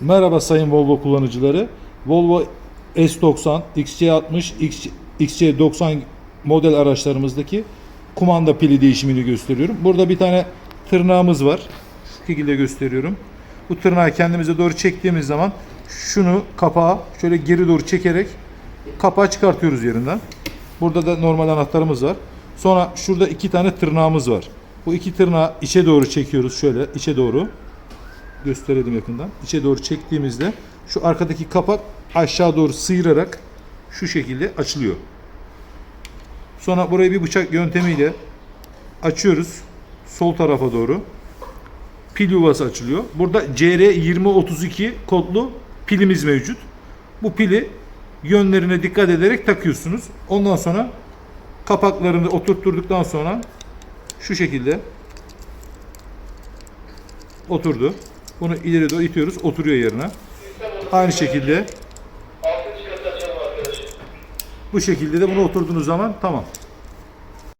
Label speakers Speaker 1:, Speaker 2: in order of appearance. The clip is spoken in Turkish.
Speaker 1: Merhaba sayın Volvo kullanıcıları. Volvo S90, XC60, X- XC90 model araçlarımızdaki kumanda pili değişimini gösteriyorum. Burada bir tane tırnağımız var. Şu şekilde gösteriyorum. Bu tırnağı kendimize doğru çektiğimiz zaman şunu kapağı şöyle geri doğru çekerek kapağı çıkartıyoruz yerinden. Burada da normal anahtarımız var. Sonra şurada iki tane tırnağımız var. Bu iki tırnağı içe doğru çekiyoruz şöyle içe doğru gösterelim yakından. İçe doğru çektiğimizde şu arkadaki kapak aşağı doğru sıyırarak şu şekilde açılıyor. Sonra burayı bir bıçak yöntemiyle açıyoruz. Sol tarafa doğru. Pil yuvası açılıyor. Burada CR2032 kodlu pilimiz mevcut. Bu pili yönlerine dikkat ederek takıyorsunuz. Ondan sonra kapaklarını oturtturduktan sonra şu şekilde oturdu. Bunu ileri doğru itiyoruz. Oturuyor yerine. Aynı şekilde bu şekilde de bunu oturduğunuz zaman tamam.